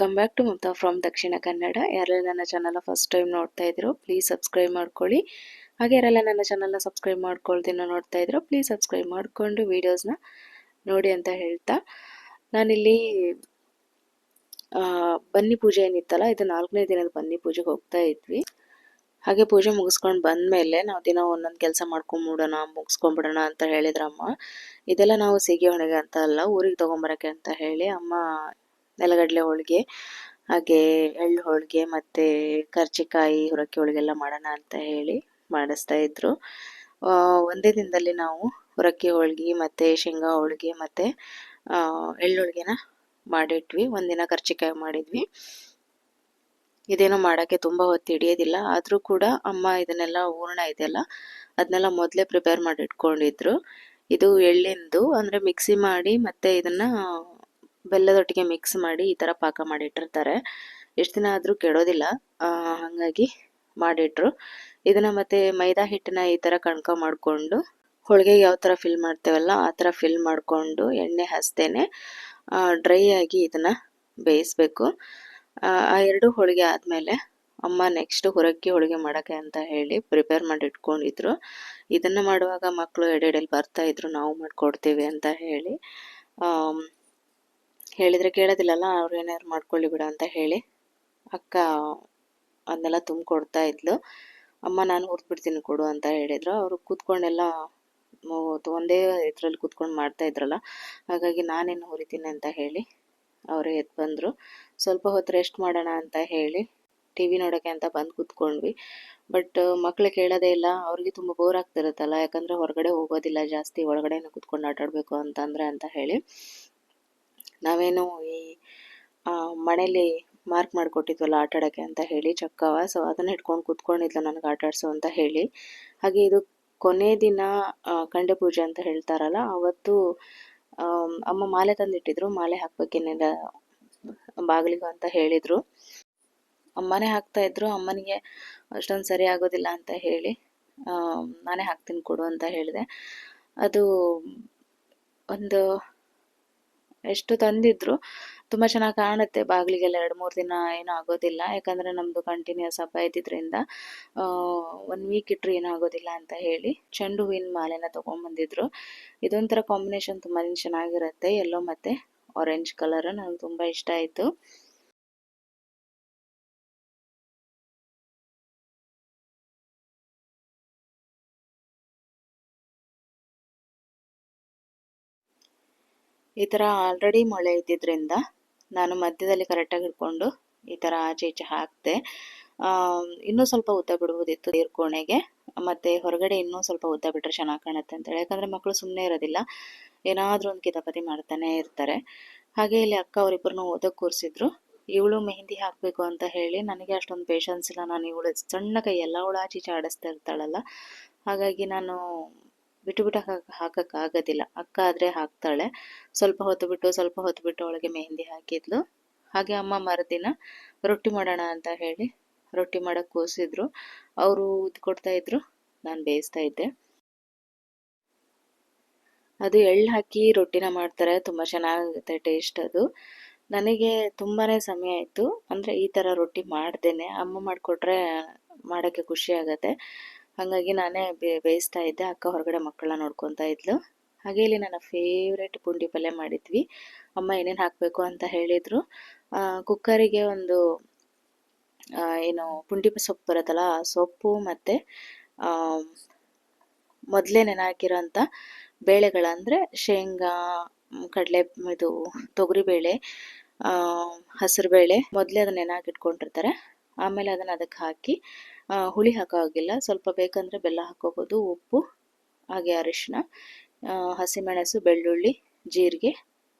Welcome back to Mamata from Dakshina Kannada ಯಾರೆಲ್ಲ ನನ್ನ ಚಾನಲ್ನ ಫಸ್ಟ್ ಟೈಮ್ ನೋಡ್ತಾ ಇದ್ರು ಪ್ಲೀಸ್ ಸಬ್ಸ್ಕ್ರೈಬ್ ಮಾಡ್ಕೊಳ್ಳಿ. ಹಾಗೆ ಯಾರೆಲ್ಲ ನನ್ನ ಚಾನಲ್ನ ಸಬ್ಸ್ಕ್ರೈಬ್ ಮಾಡ್ಕೊಳ್ತೀನೋ ನೋಡ್ತಾ ಇದ್ರು ಪ್ಲೀಸ್ ಸಬ್ಸ್ಕ್ರೈಬ್ ಮಾಡಿಕೊಂಡು ವೀಡಿಯೋಸ್ನ ನೋಡಿ ಅಂತ ಹೇಳ್ತಾ. ನಾನಿಲ್ಲಿ ಬನ್ನಿ ಪೂಜೆ ಏನಿತ್ತಲ್ಲ, ಇದು ನಾಲ್ಕನೇ ದಿನದ ಬನ್ನಿ ಪೂಜೆಗೆ ಹೋಗ್ತಾ ಇದ್ವಿ. ಹಾಗೆ ಪೂಜೆ ಮುಗಿಸ್ಕೊಂಡು ಬಂದಮೇಲೆ ನಾವು ದಿನ ಒಂದೊಂದು ಕೆಲಸ ಮಾಡ್ಕೊಂಬಿಡೋಣ ಮುಗಿಸ್ಕೊಂಬಿಡೋಣ ಅಂತ ಹೇಳಿದ್ರಮ್ಮ. ಇದೆಲ್ಲ ನಾವು ಸೀಗೆ ಹೊಣೆಗೆ ಅಂತ ಅಲ್ಲ, ಊರಿಗೆ ತೊಗೊಂಬರಕ್ಕೆ ಅಂತ ಹೇಳಿ ಅಮ್ಮ ನೆಲಗಡಲೆ ಹೋಳಿಗೆ, ಹಾಗೆ ಎಳ್ಳು ಹೋಳಿಗೆ ಮತ್ತು ಕರ್ಜಿಕಾಯಿ ಹುರಕ್ಕಿ ಹೋಳಿಗೆ ಎಲ್ಲ ಮಾಡೋಣ ಅಂತ ಹೇಳಿ ಮಾಡಿಸ್ತಾ ಇದ್ರು. ಒಂದೇ ದಿನದಲ್ಲಿ ನಾವು ಹುರಕ್ಕಿ ಹೋಳಿಗೆ ಮತ್ತು ಶೇಂಗಾ ಹೋಳಿಗೆ ಮತ್ತು ಎಳ್ಳು ಹೋಳಿಗೆನ ಮಾಡಿಟ್ವಿ. ಒಂದಿನ ಕರ್ಜಿಕಾಯಿ ಮಾಡಿದ್ವಿ. ಇದೇನು ಮಾಡೋಕ್ಕೆ ತುಂಬ ಹೊತ್ತು ಹಿಡಿಯೋದಿಲ್ಲ. ಆದರೂ ಕೂಡ ಅಮ್ಮ ಇದನ್ನೆಲ್ಲ ಹೂರ್ಣ ಇದೆಯಲ್ಲ, ಅದನ್ನೆಲ್ಲ ಮೊದಲೇ ಪ್ರಿಪೇರ್ ಮಾಡಿ ಇಟ್ಕೊಂಡಿದ್ರು ಇದು ಎಳ್ಳಿಂದು, ಅಂದರೆ ಮಿಕ್ಸಿ ಮಾಡಿ ಮತ್ತೆ ಇದನ್ನ ಬೆಲ್ಲದೊಟ್ಟಿಗೆ ಮಿಕ್ಸ್ ಮಾಡಿ ಈ ಥರ ಪಾಕ ಮಾಡಿಟ್ಟಿರ್ತಾರೆ. ಎಷ್ಟು ದಿನ ಆದರೂ ಕೆಡೋದಿಲ್ಲ. ಹಾಗಾಗಿ ಮಾಡಿಟ್ರು. ಇದನ್ನ ಮತ್ತೆ ಮೈದಾ ಹಿಟ್ಟನ್ನ ಈ ಥರ ಕಣ್ಕ ಮಾಡಿಕೊಂಡು, ಹೋಳಿಗೆಗೆ ಯಾವ ಥರ ಫಿಲ್ ಮಾಡ್ತೇವಲ್ಲ ಆ ಥರ ಫಿಲ್ ಮಾಡಿಕೊಂಡು ಎಣ್ಣೆ ಹಚ್ತೇನೆ. ಡ್ರೈ ಆಗಿ ಇದನ್ನ ಬೇಯಿಸ್ಬೇಕು. ಆ ಎರಡು ಹೋಳಿಗೆ ಆದಮೇಲೆ ಅಮ್ಮ ನೆಕ್ಸ್ಟ್ ಹುರಕ್ಕಿ ಹೋಳಿಗೆ ಮಾಡೋಕ್ಕೆ ಅಂತ ಹೇಳಿ ಪ್ರಿಪೇರ್ ಮಾಡಿ ಇಟ್ಕೊಂಡಿದ್ರು ಇದನ್ನು ಮಾಡುವಾಗ ಮಕ್ಕಳು ಎಡೆಡೆಲ್ಲಿ ಬರ್ತಾ ಇದ್ರು, ನಾವು ಮಾಡಿಕೊಡ್ತೀವಿ ಅಂತ ಹೇಳಿ. ಹೇಳಿದ್ರೆ ಕೇಳೋದಿಲ್ಲಲ್ಲ, ಅವ್ರು ಏನಾದ್ರು ಮಾಡ್ಕೊಳ್ಳಿ ಬಿಡು ಅಂತ ಹೇಳಿ ಅಕ್ಕ ಅದನ್ನೆಲ್ಲ ತುಂಬಿಕೊಡ್ತಾ ಇದ್ಲು. ಅಮ್ಮ ನಾನು ಹುರ್ದ್ಬಿಡ್ತೀನಿ ಕೊಡು ಅಂತ ಹೇಳಿದ್ರು. ಅವರು ಕೂತ್ಕೊಂಡೆಲ್ಲ ಒಂದೇ ಇದರಲ್ಲಿ ಕೂತ್ಕೊಂಡು ಮಾಡ್ತಾ ಇದ್ರಲ್ಲ, ಹಾಗಾಗಿ ನಾನೇನು ಹುರಿತೀನಿ ಅಂತ ಹೇಳಿ ಅವರೇ ಎದ್ದು ಬಂದರು. ಸ್ವಲ್ಪ ಹೊತ್ತು ರೆಸ್ಟ್ ಮಾಡೋಣ ಅಂತ ಹೇಳಿ ಟಿ ವಿ ನೋಡೋಕ್ಕೆ ಅಂತ ಬಂದು ಕೂತ್ಕೊಂಡ್ವಿ. ಬಟ್ ಮಕ್ಳು ಕೇಳೋದೇ ಇಲ್ಲ, ಅವ್ರಿಗೆ ತುಂಬ ಬೋರ್ ಆಗ್ತಿರುತ್ತಲ್ಲ, ಯಾಕಂದರೆ ಹೊರಗಡೆ ಹೋಗೋದಿಲ್ಲ ಜಾಸ್ತಿ, ಒಳಗಡೆನೇ ಕೂತ್ಕೊಂಡು ಆಟಾಡಬೇಕು ಅಂತಂದರೆ ಅಂತ ಹೇಳಿ. ನಾವೇನು ಈ ಮನೇಲಿ ಮಾರ್ಕ್ ಮಾಡಿಕೊಟ್ಟಿದ್ವಲ್ಲ ಆಟ ಆಡೋಕ್ಕೆ ಅಂತ ಹೇಳಿ ಚಕ್ಕವ. ಸೊ ಅದನ್ನು ಹಿಡ್ಕೊಂಡು ಕೂತ್ಕೊಂಡಿದ್ಲು ನನಗೆ ಆಟ ಆಡಿಸು ಅಂತ ಹೇಳಿ. ಹಾಗೆ ಇದು ಕೊನೆ ದಿನ ಕಂಡೆ ಪೂಜೆ ಅಂತ ಹೇಳ್ತಾರಲ್ಲ, ಅವತ್ತು ಅಮ್ಮ ಮಾಲೆ ತಂದಿಟ್ಟಿದ್ರು. ಮಾಲೆ ಹಾಕ್ಬೇಕೇನೆಲ್ಲ ಬಾಗಿಲಿಗೆ ಅಂತ ಹೇಳಿದರು. ಅಮ್ಮನೇ ಹಾಕ್ತಾ ಇದ್ರು. ಅಮ್ಮನಿಗೆ ಅಷ್ಟೊಂದು ಸರಿ ಆಗೋದಿಲ್ಲ ಅಂತ ಹೇಳಿ ನಾನೇ ಹಾಕ್ತೀನಿ ಕೊಡು ಅಂತ ಹೇಳಿದೆ. ಅದು ಒಂದು ಎಷ್ಟು ತಂದಿದ್ರು, ತುಂಬಾ ಚೆನ್ನಾಗಿ ಕಾಣುತ್ತೆ. ಬಾಗಿಲಿಗೆಲ್ಲ ಎರಡು, ಮೂರು ದಿನ ಏನೂ ಆಗೋದಿಲ್ಲ. ಯಾಕಂದ್ರೆ ನಮ್ದು ಕಂಟಿನ್ಯೂಸ್ ಹಬ್ಬ ಇದ್ದಿದ್ರಿಂದ ಒನ್ ವೀಕ್ ಇಟ್ಟರು ಏನೂ ಆಗೋದಿಲ್ಲ ಅಂತ ಹೇಳಿ ಚೆಂಡು ಹೂವಿನ ಮಾಲೆನ ತೊಗೊಂಬಂದಿದ್ರು. ಇದೊಂಥರ ಕಾಂಬಿನೇಷನ್ ತುಂಬಾ ಚೆನ್ನಾಗಿರುತ್ತೆ. ಎಲ್ಲೋ ಮತ್ತು ಆರೆಂಜ್ ಕಲರ್ ನನಗೆ ತುಂಬ ಇಷ್ಟ ಆಯಿತು. ಈ ಥರ ಆಲ್ರೆಡಿ ಮೊಳೆ ಇದ್ದಿದ್ದರಿಂದ ನಾನು ಮಧ್ಯದಲ್ಲಿ ಕರೆಕ್ಟಾಗಿ ಹಿಡ್ಕೊಂಡು ಈ ಥರ ಆಚೆ ಈಚೆ ಆಮ್, ಇನ್ನೂ ಸ್ವಲ್ಪ ಉದ್ದ ಬಿಡ್ಬೋದಿತ್ತು ನೀರು ಕೋಣೆಗೆ ಮತ್ತು ಹೊರಗಡೆ ಇನ್ನೂ ಸ್ವಲ್ಪ ಉದ್ದ ಬಿಟ್ಟರೆ ಚೆನ್ನಾಗಿ ಕಾಣುತ್ತೆ ಅಂತೇಳಿ ಯಾಕಂದರೆ ಮಕ್ಕಳು ಸುಮ್ಮನೆ ಇರೋದಿಲ್ಲ ಏನಾದರೂ ಒಂದು ಕಿತಾಪತಿ ಮಾಡ್ತಾನೆ ಇರ್ತಾರೆ. ಹಾಗೆ ಇಲ್ಲಿ ಅಕ್ಕ ಅವರಿಬ್ಬರನ್ನು ಓದಕ್ಕೆ ಕೂರಿಸಿದ್ರು. ಇವಳು ಮೆಹಂದಿ ಹಾಕಬೇಕು ಅಂತ ಹೇಳಿ ನನಗೆ ಅಷ್ಟೊಂದು ಪೇಷನ್ಸ್ ಇಲ್ಲ. ನಾನು ಇವಳು ಸಣ್ಣ ಕೈ ಎಲ್ಲ ಅವಳು ಆಚೆ ಆಡಿಸ್ತಾ ಇರ್ತಾಳಲ್ಲ. ಹಾಗಾಗಿ ನಾನು ಬಿಟ್ಟು ಬಿಟ್ಟು ಹಾಕಕ್ಕೆ ಹಾಕೋಕ್ಕಾಗೋದಿಲ್ಲ ಅಕ್ಕ ಆದರೆ ಹಾಕ್ತಾಳೆ. ಸ್ವಲ್ಪ ಹೊತ್ತು ಬಿಟ್ಟು, ಸ್ವಲ್ಪ ಹೊತ್ತು ಬಿಟ್ಟು ಅವಳಿಗೆ ಮೆಹಂದಿ ಹಾಕಿದ್ಲು. ಹಾಗೆ ಅಮ್ಮ ಮರುದಿನ ರೊಟ್ಟಿ ಮಾಡೋಣ ಅಂತ ಹೇಳಿ ರೊಟ್ಟಿ ಮಾಡಕ್ಕೆ ಕೂಸಿದ್ರು ಅವರು ಕೊಡ್ತಾ ಇದ್ರು. ನಾನು ಬೇಯಿಸ್ತಾ ಇದ್ದೆ. ಅದು ಎಳ್ಳು ಹಾಕಿ ರೊಟ್ಟಿನ ಮಾಡ್ತಾರೆ. ತುಂಬ ಚೆನ್ನಾಗಿರುತ್ತೆ ಟೇಸ್ಟ್ ಅದು. ನನಗೆ ತುಂಬಾ ಸಮಯ ಆಯಿತು. ಅಂದರೆ ಈ ಥರ ರೊಟ್ಟಿ ಮಾಡ್ದೇನೆ. ಅಮ್ಮ ಮಾಡಿಕೊಟ್ರೆ ಮಾಡೋಕ್ಕೆ ಖುಷಿ ಆಗುತ್ತೆ. ಹಾಗಾಗಿ ನಾನೇ ಬೇಯಿಸ್ತಾ ಇದ್ದೆ. ಅಕ್ಕ ಹೊರಗಡೆ ಮಕ್ಕಳನ್ನ ನೋಡ್ಕೊತಾ ಇದ್ಲು. ಹಾಗೆ ಇಲ್ಲಿ ನನ್ನ ಫೇವ್ರೆಟ್ ಪುಂಡಿ ಪಲ್ಯ ಮಾಡಿದ್ವಿ. ಅಮ್ಮ ಏನೇನು ಹಾಕಬೇಕು ಅಂತ ಹೇಳಿದರು. ಕುಕ್ಕರಿಗೆ ಒಂದು ಏನು ಪುಂಡಿ ಸೊಪ್ಪು ಬರುತ್ತಲ್ಲ ಸೊಪ್ಪು ಮತ್ತು ಮೊದಲೇ ನೆನಾಕಿರೋಂಥ ಬೇಳೆಗಳಂದರೆ ಶೇಂಗಾ, ಕಡಲೆ, ಇದು ತೊಗರಿಬೇಳೆ ಹಸಿರುಬೇಳೆ ಮೊದಲೇ ಅದನ್ನ ನೆನೆಹಾಕಿಟ್ಕೊಂಡಿರ್ತಾರೆ ಆಮೇಲೆ ಅದನ್ನು ಅದಕ್ಕೆ ಹಾಕಿ ಹುಳಿ ಹಾಕೋ ಹಾಗಿಲ್ಲ ಸ್ವಲ್ಪ ಬೇಕಂದರೆ ಬೆಲ್ಲ ಹಾಕೋಬೋದು, ಉಪ್ಪು, ಹಾಗೆ ಅರಿಶಿನ ಹಸಿಮೆಣಸು, ಬೆಳ್ಳುಳ್ಳಿ, ಜೀರಿಗೆ,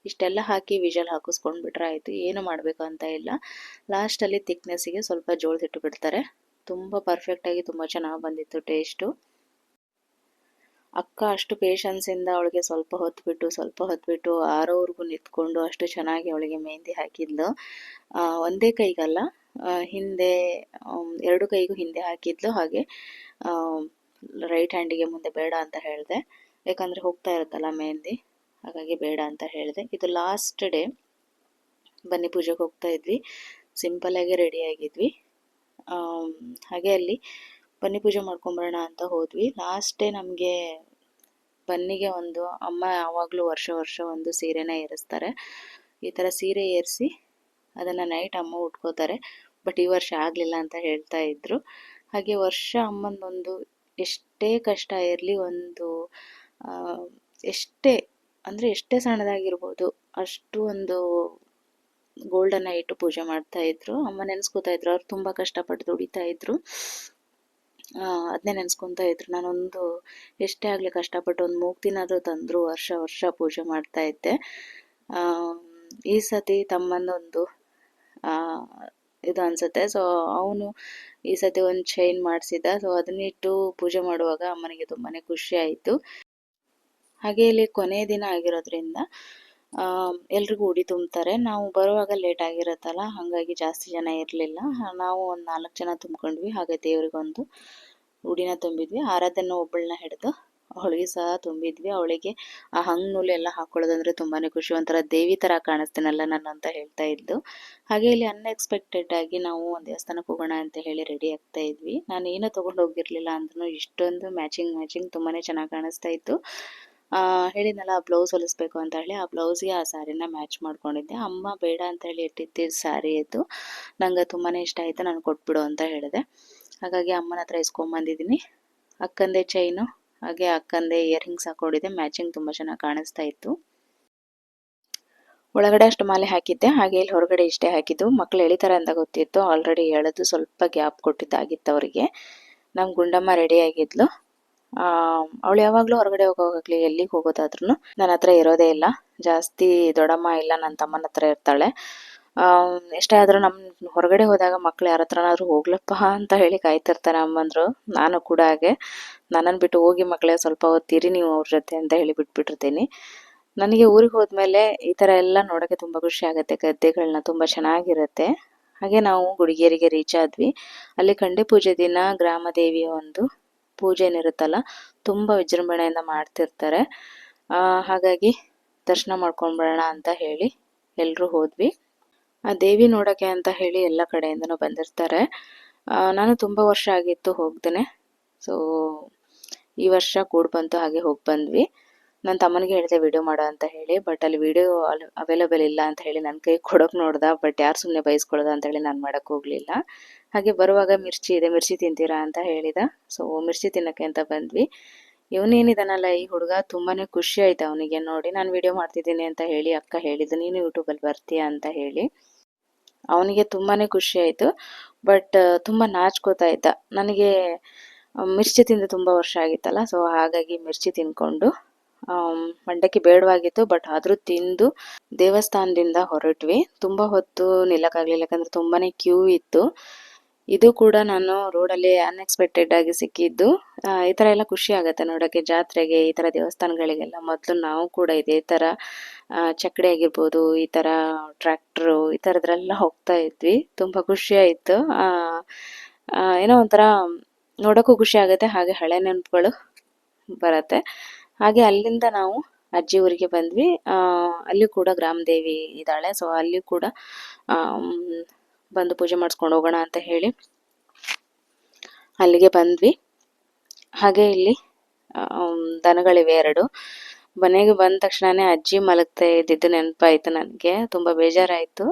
ಇಷ್ಟೆಲ್ಲ ಹಾಕಿ ವಿಜಲ್ ಹಾಕಿಸ್ಕೊಂಡ್ಬಿಟ್ರೆ ಆಯಿತು. ಏನು ಮಾಡಬೇಕು ಅಂತ ಇಲ್ಲ. ಲಾಸ್ಟಲ್ಲಿ ತಿಕ್ನೆಸ್ಸಿಗೆ ಸ್ವಲ್ಪ ಜೋಳದ ಹಿಟ್ಟು ಬಿಡ್ತಾರೆ. ತುಂಬ ಪರ್ಫೆಕ್ಟಾಗಿ ತುಂಬ ಚೆನ್ನಾಗಿ ಬಂದಿತ್ತು ಟೇಸ್ಟು ಅಕ್ಕ ಅಷ್ಟು ಪೇಷನ್ಸಿಂದ ಅವಳಿಗೆ ಸ್ವಲ್ಪ ಹೊತ್ತು ಬಿಟ್ಟು ಸ್ವಲ್ಪ ಹೊತ್ತು ಬಿಟ್ಟು ಆರೋವರೆಗೂ ನಿಂತ್ಕೊಂಡು ಅಷ್ಟು ಚೆನ್ನಾಗಿ ಅವಳಿಗೆ ಮೆಹಂದಿ ಹಾಕಿದ್ಲು. ಒಂದೇ ಕೈಗಲ್ಲ. ಹಿಂದೆ ಎರಡು ಕೈಗೂ ಹಿಂದೆ ಹಾಕಿದ್ಲು ಹಾಗೆ ರೈಟ್ ಹ್ಯಾಂಡಿಗೆ ಮುಂದೆ ಬೇಡ ಅಂತ ಹೇಳಿದೆ. ಯಾಕಂದರೆ ಹೋಗ್ತಾ ಇರುತ್ತಲ್ಲ ಮೆಹಂದಿ ಹಾಗಾಗಿ ಬೇಡ ಅಂತ ಹೇಳಿದೆ. ಇದು ಲಾಸ್ಟ್ ಡೇ ಬನ್ನಿ ಪೂಜೆಗೆ ಹೋಗ್ತಾ ಇದ್ವಿ. ಸಿಂಪಲಾಗಿ ರೆಡಿ ಆಗಿದ್ವಿ. ಹಾಗೆ ಅಲ್ಲಿ ಬನ್ನಿ ಪೂಜೆ ಮಾಡ್ಕೊಂಬರೋಣ ಅಂತ ಹೋದ್ವಿ. ಲಾಸ್ಟ್ ಡೇ ನಮಗೆ ಬನ್ನಿಗೆ ಒಂದು, ಅಮ್ಮ ಯಾವಾಗಲೂ ವರ್ಷ ವರ್ಷ ಒಂದು ಸೀರೆನ ಏರಿಸ್ತಾರೆ. ಈ ಥರ ಸೀರೆ ಏರಿಸಿ ಅದನ್ನು ನೈಟ್ ಅಮ್ಮ ಉಟ್ಕೋತಾರೆ. ಬಟ್ ಈ ವರ್ಷ ಆಗಲಿಲ್ಲ ಅಂತ ಹೇಳ್ತಾ ಇದ್ರು. ಹಾಗೆ ವರ್ಷ ಅಮ್ಮನೊಂದು ಎಷ್ಟೇ ಕಷ್ಟ ಇರಲಿ ಒಂದು ಎಷ್ಟೇ ಅಂದರೆ ಎಷ್ಟೇ ಸಣ್ಣದಾಗಿರ್ಬೋದು ಅಷ್ಟು ಒಂದು ಗೋಲ್ಡನ್ನು ಇಟ್ಟು ಪೂಜೆ ಮಾಡ್ತಾ ಇದ್ರು. ಅಮ್ಮ ನೆನೆಸ್ಕೊತಾ ಇದ್ರು ಅವ್ರು ತುಂಬ ಕಷ್ಟಪಟ್ಟು ದುಡಿತಾ ಇದ್ರು. ಅದನ್ನೇ ನೆನೆಸ್ಕೊತಾ ಇದ್ರು. ನಾನೊಂದು ಎಷ್ಟೇ ಆಗಲಿ ಕಷ್ಟಪಟ್ಟು ಒಂದು ಮೂಗ್ತಿನಾದರೂ ತಂದರು ವರ್ಷ ವರ್ಷ ಪೂಜೆ ಮಾಡ್ತಾ ಇದ್ದೆ. ಈ ಸತಿ ತಮ್ಮನ್ನೊಂದು ಆ, ಇದು ಅನ್ಸುತ್ತೆ. ಸೊ ಅವನು ಈ ಸತಿ ಒಂದು ಚೈನ್ ಮಾಡಿಸಿದ್ದ. ಸೊ ಅದನ್ನಿಟ್ಟು ಪೂಜೆ ಮಾಡುವಾಗ ಅಮ್ಮನಿಗೆ ತುಂಬಾ ಖುಷಿ ಆಯಿತು. ಹಾಗೆ ಇಲ್ಲಿ ಕೊನೆ ದಿನ ಆಗಿರೋದ್ರಿಂದ ಎಲ್ರಿಗೂ ಉಡಿ ತುಂಬ್ತಾರೆ. ನಾವು ಬರುವಾಗ ಲೇಟ್ ಆಗಿರುತ್ತಲ್ಲ, ಹಾಗಾಗಿ ಜಾಸ್ತಿ ಜನ ಇರಲಿಲ್ಲ. ನಾವು ಒಂದು ನಾಲ್ಕು ಜನ ತುಂಬ್ಕೊಂಡ್ವಿ. ಹಾಗೆ ದೇವ್ರಿಗೊಂದು ಉಡಿನ ತುಂಬಿದ್ವಿ. ಆರಾಧನೆ ಒಬ್ಬಳನ್ನ ಹಿಡಿದು ಅವಳಿಗೆ ಸಹ ತುಂಬಿದ್ವಿ. ಅವಳಿಗೆ ಆ ಹಂಗ್ ನೂಲು ಎಲ್ಲ ಹಾಕೊಳ್ಳೋದಂದ್ರೆ ತುಂಬಾನೇ ಖುಷಿ. ಒಂಥರ ದೇವಿ ತರ ಕಾಣಿಸ್ತೇನಲ್ಲ ನಾನು ಅಂತ ಹೇಳ್ತಾ ಇದ್ದು. ಹಾಗೆ ಇಲ್ಲಿ ಅನ್ಎಕ್ಸ್ಪೆಕ್ಟೆಡ್ ಆಗಿ ನಾವು ಒಂದು ದೇವಸ್ಥಾನಕ್ಕೆ ಹೋಗೋಣ ಅಂತ ಹೇಳಿ ರೆಡಿ ಆಗ್ತಾ ಇದ್ವಿ. ನಾನು ಏನೂ ತಗೊಂಡು ಹೋಗಿರ್ಲಿಲ್ಲ ಅಂದ್ರೂ ಇಷ್ಟೊಂದು ಮ್ಯಾಚಿಂಗ್ ಮ್ಯಾಚಿಂಗ್ ತುಂಬಾನೇ ಚೆನ್ನಾಗಿ ಕಾಣಿಸ್ತಾ ಇತ್ತು. ಆ, ಹೇಳಿದ್ನಲ್ಲ ಬ್ಲೌಸ್ ಹೊಲಿಸ್ಬೇಕು ಅಂತ ಹೇಳಿ. ಆ ಬ್ಲೌಸ್ಗೆ ಆ ಸ್ಯಾರಿನ ಮ್ಯಾಚ್ ಮಾಡ್ಕೊಂಡಿದ್ದೆ. ಅಮ್ಮ ಬೇಡ ಅಂತ ಹೇಳಿ ಇಟ್ಟಿದ್ದ ಸ್ಯಾರಿ ಇತ್ತು ನಂಗೆ ತುಂಬಾ ಇಷ್ಟ ಆಯಿತು. ನಾನು ಕೊಟ್ಬಿಡು ಅಂತ ಹೇಳಿದೆ. ಹಾಗಾಗಿ ಅಮ್ಮನ ಹತ್ರ ಇಸ್ಕೊಂಬಂದಿದ್ದೀನಿ. ಅಕ್ಕಂದೆ ಚೈನು ಹಾಗೆ ಅಕ್ಕಂದೆ ಇಯರಿಂಗ್ಸ್ ಹಾಕೊಂಡಿದ್ದೆ. ಮ್ಯಾಚಿಂಗ್ ತುಂಬಾ ಚೆನ್ನಾಗಿ ಕಾಣಿಸ್ತಾ ಇತ್ತು. ಒಳಗಡೆ ಅಷ್ಟು ಮಾಲೆ ಹಾಕಿದ್ದೆ. ಹಾಗೆ ಇಲ್ಲಿ ಹೊರಗಡೆ ಇಷ್ಟೇ ಹಾಕಿದ್ದು. ಮಕ್ಳು ಎಳಿತಾರೆ ಅಂತ ಗೊತ್ತಿತ್ತು. ಆಲ್ರೆಡಿ ಎಳೆದು ಸ್ವಲ್ಪ ಗ್ಯಾಪ್ ಕೊಟ್ಟಿದ್ದಾಗಿತ್ತು ಅವರಿಗೆ. ನಮ್ಮ ಗುಂಡಮ್ಮ ರೆಡಿ ಆಗಿದ್ಲು. ಅವಳು ಯಾವಾಗಲೂ ಹೊರಗಡೆ ಹೋಗೋವಾಗಲಿ ಎಲ್ಲಿಗೆ ಹೋಗೋದಾದ್ರೂ ನನ್ನ ಹತ್ರ ಇರೋದೇ ಇಲ್ಲ. ಜಾಸ್ತಿ ದೊಡ್ಡಮ್ಮ ಇಲ್ಲ ನನ್ನ ತಮ್ಮನ ಹತ್ರ ಇರ್ತಾಳೆ. ಎಷ್ಟೇ ಆದರೂ ನಮ್ಮ ಹೊರಗಡೆ ಹೋದಾಗ ಮಕ್ಳು ಯಾರ ಹತ್ರನಾದ್ರೂ ಹೋಗ್ಲಪ್ಪ ಅಂತ ಹೇಳಿ ಕಾಯ್ತಿರ್ತಾರೆ ಅಮ್ಮಂದ್ರು. ನಾನು ಕೂಡ ಹಾಗೆ. ನನ್ನನ್ನು ಬಿಟ್ಟು ಹೋಗಿ ಮಕ್ಕಳೇ ಸ್ವಲ್ಪ ಹೊತ್ತಿರಿ, ನೀವು ಅವ್ರ ಜೊತೆ ಅಂತ ಹೇಳಿ ಬಿಟ್ಬಿಟ್ಟಿರ್ತೀನಿ. ನನಗೆ ಊರಿಗೆ ಹೋದ್ಮೇಲೆ ಈ ಥರ ಎಲ್ಲ ನೋಡೋಕ್ಕೆ ತುಂಬ ಖುಷಿ ಆಗುತ್ತೆ. ಗದ್ದೆಗಳನ್ನ ತುಂಬ ಚೆನ್ನಾಗಿರುತ್ತೆ. ಹಾಗೆ ನಾವು ಗುಡಿಗೇರಿಗೆ ರೀಚ್ ಆದ್ವಿ. ಅಲ್ಲಿ ಕಂಡೆ ಪೂಜೆ ದಿನ ಗ್ರಾಮ ದೇವಿಯ ಒಂದು ಪೂಜೆ ಏನಿರುತ್ತಲ್ಲ ತುಂಬ ವಿಜೃಂಭಣೆಯಿಂದ ಮಾಡ್ತಿರ್ತಾರೆ. ಹಾಗಾಗಿ ದರ್ಶನ ಮಾಡ್ಕೊಂಡ್ಬರೋಣ ಅಂತ ಹೇಳಿ ಎಲ್ಲರೂ ಹೋದ್ವಿ. ಆ ದೇವಿ ನೋಡೋಕ್ಕೆ ಅಂತ ಹೇಳಿ ಎಲ್ಲ ಕಡೆಯಿಂದನು ಬಂದಿರ್ತಾರೆ. ನಾನು ತುಂಬ ವರ್ಷ ಆಗಿತ್ತು ಹೋಗ್ತೇನೆ ಸೊ ಈ ವರ್ಷ ಕೂಡ ಬಂತು ಹಾಗೆ ಹೋಗಿ ಬಂದ್ವಿ. ನನ್ನ ತಮ್ಮನಿಗೆ ಹೇಳಿದೆ ವಿಡಿಯೋ ಮಾಡೋ ಅಂತ ಹೇಳಿ ಬಟ್ ಅಲ್ಲಿ ವಿಡಿಯೋ ಅವೈಲೇಬಲ್ ಇಲ್ಲ ಅಂತ ಹೇಳಿ ನನ್ನ ಕೈ ಕೊಡೋಕೆ ನೋಡ್ದೆ ಬಟ್ ಯಾರು ಸುಮ್ಮನೆ ಬಯಸ್ಕೊಳ್ಳೋದು ಅಂತ ಹೇಳಿ ನಾನು ಮಾಡೋಕೆ ಹೋಗಲಿಲ್ಲ. ಹಾಗೆ ಬರುವಾಗ ಮಿರ್ಚಿ ಇದೆ, ಮಿರ್ಚಿ ತಿಂತೀರಾ ಅಂತ ಹೇಳಿದ. ಸೊ ಮಿರ್ಚಿ ತಿನ್ನಕ್ಕೆ ಅಂತ ಬಂದ್ವಿ. ಇವನೇನಿದಾನಲ್ಲ ಈ ಹುಡುಗ ತುಂಬಾನೇ ಖುಷಿ ಆಯ್ತು ಅವನಿಗೆ ನೋಡಿ. ನಾನು ವಿಡಿಯೋ ಮಾಡ್ತಿದ್ದೀನಿ ಅಂತ ಹೇಳಿ ಅಕ್ಕ ಹೇಳಿದ್ದು, ನೀನು ಯೂಟ್ಯೂಬಲ್ಲಿ ಬರ್ತೀಯಾ ಅಂತ ಹೇಳಿ. ಅವನಿಗೆ ತುಂಬಾನೇ ಖುಷಿ ಆಯಿತು. ಬಟ್ ತುಂಬ ನಾಚ್ಕೋತಾ ಇದ್ದ. ನನಗೆ ಮಿರ್ಚಿ ತಿಂದು ತುಂಬ ವರ್ಷ ಆಗಿತ್ತಲ್ಲ ಸೊ ಹಾಗಾಗಿ ಮಿರ್ಚಿ ತಿನ್ಕೊಂಡು ಮಂಡಕ್ಕಿ ಬೇಡವಾಗಿತ್ತು ಬಟ್ ಆದರೂ ತಿಂದು ದೇವಸ್ಥಾನದಿಂದ ಹೊರಟ್ವಿ. ತುಂಬ ಹೊತ್ತು ನಿಲ್ಲಕ್ಕಾಗಲಿಲ್ಲ, ಯಾಕಂದರೆ ತುಂಬಾನೇ ಕ್ಯೂ ಇತ್ತು. ಇದು ಕೂಡ ನಾನು ರೋಡಲ್ಲಿ ಅನ್ಎಕ್ಸ್ಪೆಕ್ಟೆಡ್ ಆಗಿ ಸಿಕ್ಕಿದ್ದು. ಈ ಥರ ಎಲ್ಲ ಖುಷಿ ಆಗುತ್ತೆ ನೋಡೋಕ್ಕೆ, ಜಾತ್ರೆಗೆ, ಈ ಥರ ದೇವಸ್ಥಾನಗಳಿಗೆಲ್ಲ. ಮೊದಲು ನಾವು ಕೂಡ ಇದೇ ಥರ ಚಕ್ಕಡಿ ಆಗಿರ್ಬೋದು, ಈ ಥರ ಟ್ರ್ಯಾಕ್ಟ್ರು ಈ ಥರದ್ರೆಲ್ಲ ಹೋಗ್ತಾ ಇದ್ವಿ. ತುಂಬ ಖುಷಿ ಆಯಿತು. ಏನೋ ಒಂಥರ ನೋಡೋಕ್ಕೂ ಖುಷಿ ಆಗುತ್ತೆ. ಹಾಗೆ ಹಳೆ ನೆನಪುಗಳು ಬರುತ್ತೆ. ಹಾಗೆ ಅಲ್ಲಿಂದ ನಾವು ಅಜ್ಜಿ ಊರಿಗೆ ಬಂದ್ವಿ. ಅಲ್ಲಿ ಕೂಡ ಗ್ರಾಮ ದೇವಿ ಇದ್ದಾಳೆ. ಸೊ ಅಲ್ಲಿ ಕೂಡ ಬಂದು ಪೂಜೆ ಮಾಡಿಸ್ಕೊಂಡು ಹೋಗೋಣ ಅಂತ ಹೇಳಿ ಅಲ್ಲಿಗೆ ಬಂದ್ವಿ. ಹಾಗೆ ಇಲ್ಲಿ ದನಗಳಿವೆ ಎರಡು. ಮನೆಗೆ ಬಂದ ತಕ್ಷಣನೇ ಅಜ್ಜಿ ಮಲಗ್ತಾ ಇದ್ದಿದ್ದು ನೆನಪಾಯ್ತು ನನಗೆ. ತುಂಬ ಬೇಜಾರಾಯಿತು.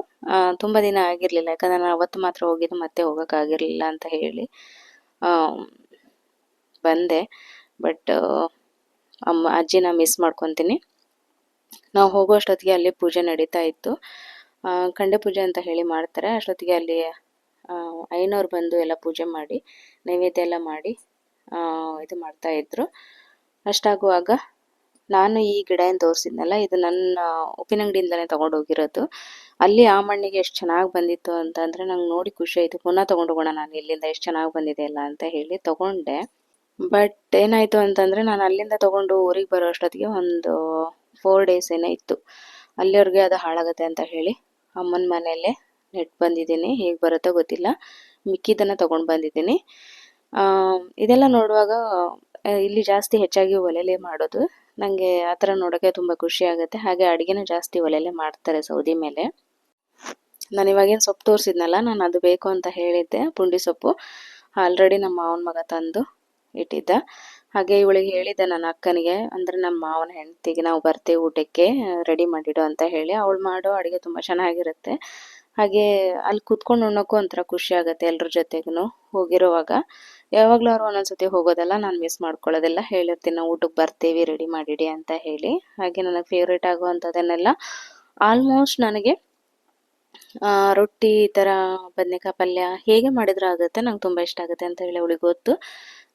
ತುಂಬ ದಿನ ಆಗಿರಲಿಲ್ಲ ಯಾಕಂದರೆ ನಾನು ಅವತ್ತು ಮಾತ್ರ ಹೋಗಿದ್ದು ಮತ್ತೆ ಹೋಗೋಕ್ಕಾಗಿರಲಿಲ್ಲ ಅಂತ ಹೇಳಿ ಬಂದೆ. ಬಟ್ ಅಮ್ಮ ಅಜ್ಜಿನ ಮಿಸ್ ಮಾಡ್ಕೊತೀನಿ. ನಾವು ಹೋಗೋ ಅಷ್ಟೊತ್ತಿಗೆ ಅಲ್ಲಿ ಪೂಜೆ ನಡೀತಾ ಇತ್ತು. ಖಂಡೆ ಪೂಜೆ ಅಂತ ಹೇಳಿ ಮಾಡ್ತಾರೆ. ಅಷ್ಟೊತ್ತಿಗೆ ಅಲ್ಲಿ ಆ, ಐನೋರು ಬಂದು ಎಲ್ಲ ಪೂಜೆ ಮಾಡಿ ನೈವೇದ್ಯ ಎಲ್ಲ ಮಾಡಿ ಇದು ಮಾಡ್ತಾ ಇದ್ರು. ಅಷ್ಟಾಗುವಾಗ ನಾನು ಈ ಗಿಡ ಏನು ತೋರಿಸಿದ್ನಲ್ಲ, ಇದು ನನ್ನ ಉಪ್ಪಿನಂಗಡಿಯಿಂದಲೇ ತಗೊಂಡು ಹೋಗಿರೋದು ಅಲ್ಲಿ ಆ ಮಣ್ಣಿಗೆ ಎಷ್ಟು ಚೆನ್ನಾಗಿ ಬಂದಿತ್ತು ಅಂತಂದರೆ ನಂಗೆ ನೋಡಿ ಖುಷಿ ಆಯಿತು. ಪುನಃ ತೊಗೊಂಡು ಹೋಗೋಣ ನಾನು ಇಲ್ಲಿಂದ, ಎಷ್ಟು ಚೆನ್ನಾಗಿ ಬಂದಿದೆ ಅಲ್ಲ ಅಂತ ಹೇಳಿ ತೊಗೊಂಡೆ. ಬಟ್ ಏನಾಯಿತು ಅಂತಂದರೆ ನಾನು ಅಲ್ಲಿಂದ ತೊಗೊಂಡು ಊರಿಗೆ ಬರೋ ಅಷ್ಟೊತ್ತಿಗೆ ಒಂದು ಫೋರ್ ಡೇಸ್ ಏನೋ ಇತ್ತು. ಅಲ್ಲಿವರೆಗೆ ಅದು ಹಾಳಾಗುತ್ತೆ ಅಂತ ಹೇಳಿ ಅಮ್ಮನ ಮನೆಯಲ್ಲೇ ನೆಟ್ ಬಂದಿದ್ದೀನಿ. ಹೇಗೆ ಬರುತ್ತೋ ಗೊತ್ತಿಲ್ಲ. ಮಿಕ್ಕಿದ್ದನ್ನು ತೊಗೊಂಡು ಬಂದಿದ್ದೀನಿ. ಇದೆಲ್ಲ ನೋಡುವಾಗ ಇಲ್ಲಿ ಜಾಸ್ತಿ ಹೆಚ್ಚಾಗಿ ಒಲೆಲೇ ಮಾಡೋದು. ನನಗೆ ಆ ಥರ ನೋಡೋಕ್ಕೆ ತುಂಬ ಖುಷಿ ಆಗುತ್ತೆ. ಹಾಗೆ ಅಡುಗೆನೂ ಜಾಸ್ತಿ ಒಲೆಯಲ್ಲೇ ಮಾಡ್ತಾರೆ ಸೌದಿ ಮೇಲೆ. ನಾನು ಇವಾಗೇನು ಸೊಪ್ಪು ತೋರಿಸಿದ್ನಲ್ಲ, ನಾನು ಅದು ಬೇಕು ಅಂತ ಹೇಳಿದ್ದೆ, ಪುಂಡಿ ಸೊಪ್ಪು. ಆಲ್ರೆಡಿ ನಮ್ಮ ಮಾವನ ಮಗ ತಂದು ಇಟ್ಟಿದ್ದ. ಹಾಗೆ ಇವಳಿಗೆ ಹೇಳಿದ್ದೆ ನನ್ನ ಅಕ್ಕನಿಗೆ, ಅಂದರೆ ನಮ್ಮ ಮಾವನ ಹೆಂಡತಿಗೆ ನಾವು ಬರ್ತೀವಿ ಊಟಕ್ಕೆ ರೆಡಿ ಮಾಡಿಡು ಅಂತ ಹೇಳಿ. ಅವಳು ಮಾಡೋ ಅಡುಗೆ ತುಂಬ ಚೆನ್ನಾಗಿರುತ್ತೆ. ಹಾಗೆ ಅಲ್ಲಿ ಕೂತ್ಕೊಂಡು ಉಣ್ಣೋಕ್ಕೂ ಒಂಥರ ಖುಷಿ ಆಗುತ್ತೆ ಎಲ್ಲರ ಜೊತೆಗೂ ಹೋಗಿರುವಾಗ. ಯಾವಾಗಲೂ ಅವ್ರು ಒಂದೊಂದ್ಸತಿ ಹೋಗೋದಲ್ಲ, ನಾನು ಮಿಸ್ ಮಾಡ್ಕೊಳ್ಳೋದೆಲ್ಲ ಹೇಳಿರ್ತೀನಿ, ನಾವು ಊಟಕ್ಕೆ ಬರ್ತೀವಿ ರೆಡಿ ಮಾಡಿಡಿ ಅಂತ ಹೇಳಿ. ಹಾಗೆ ನನಗೆ ಫೇವ್ರೇಟ್ ಆಗುವಂಥದ್ದನ್ನೆಲ್ಲ ಆಲ್ಮೋಸ್ಟ್ ನನಗೆ ರೊಟ್ಟಿ ಈ ಥರ ಬದನೆಕಾಯಿ ಪಲ್ಯ ಹೇಗೆ ಮಾಡಿದ್ರೆ ಆಗುತ್ತೆ ನಂಗೆ ತುಂಬ ಇಷ್ಟ ಆಗುತ್ತೆ ಅಂತ ಹೇಳಿ ಅವಳಿಗೆ ಗೊತ್ತು.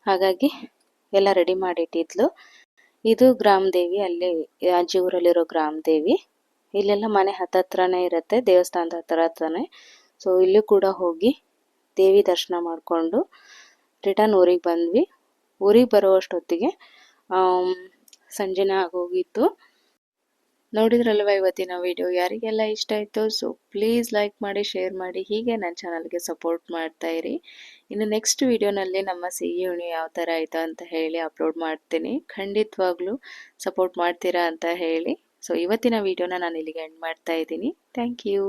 ಹಾಗಾಗಿ ಎಲ್ಲ ರೆಡಿ ಮಾಡಿಟ್ಟಿದ್ಲು. ಇದು ಗ್ರಾಮ ದೇವಿ, ಅಲ್ಲಿ ಅಜ್ಜಿ ಊರಲ್ಲಿರೋ ಗ್ರಾಮ ದೇವಿ. ಇಲ್ಲೆಲ್ಲ ಮನೆ ಹತ್ತತ್ರನೇ ಇರುತ್ತೆ, ದೇವಸ್ಥಾನದ ಹತ್ರ ಹತ್ರನೇ. ಸೊ ಇಲ್ಲೂ ಕೂಡ ಹೋಗಿ ದೇವಿ ದರ್ಶನ ಮಾಡಿಕೊಂಡು ರಿಟರ್ನ್ ಊರಿಗೆ ಬಂದ್ವಿ. ಊರಿಗೆ ಬರುವಷ್ಟೊತ್ತಿಗೆ ಸಂಜೆನೇ ಆಗೋಗಿತ್ತು. ನೋಡಿದ್ರಲ್ವ ಇವತ್ತಿನ ವಿಡಿಯೋ ಯಾರಿಗೆಲ್ಲ ಇಷ್ಟ ಆಯಿತು ಸೊ ಪ್ಲೀಸ್ ಲೈಕ್ ಮಾಡಿ ಶೇರ್ ಮಾಡಿ. ಹೀಗೆ ನನ್ನ ಚಾನಲ್ಗೆ ಸಪೋರ್ಟ್ ಮಾಡ್ತಾ ಇರಿ. ಇನ್ನು ನೆಕ್ಸ್ಟ್ ವಿಡಿಯೋನಲ್ಲಿ ನಮ್ಮ ಸಿಹಿ ಉಣಿ ಯಾವ ಥರ ಆಯಿತು ಅಂತ ಹೇಳಿ ಅಪ್ಲೋಡ್ ಮಾಡ್ತೀನಿ. ಖಂಡಿತವಾಗ್ಲೂ ಸಪೋರ್ಟ್ ಮಾಡ್ತೀರಾ ಅಂತ ಹೇಳಿ. ಸೊ ಇವತ್ತಿನ ವಿಡಿಯೋನ ನಾನು ಇಲ್ಲಿಗೆ ಎಂಡ್ ಮಾಡ್ತಾ ಇದ್ದೀನಿ. Thank you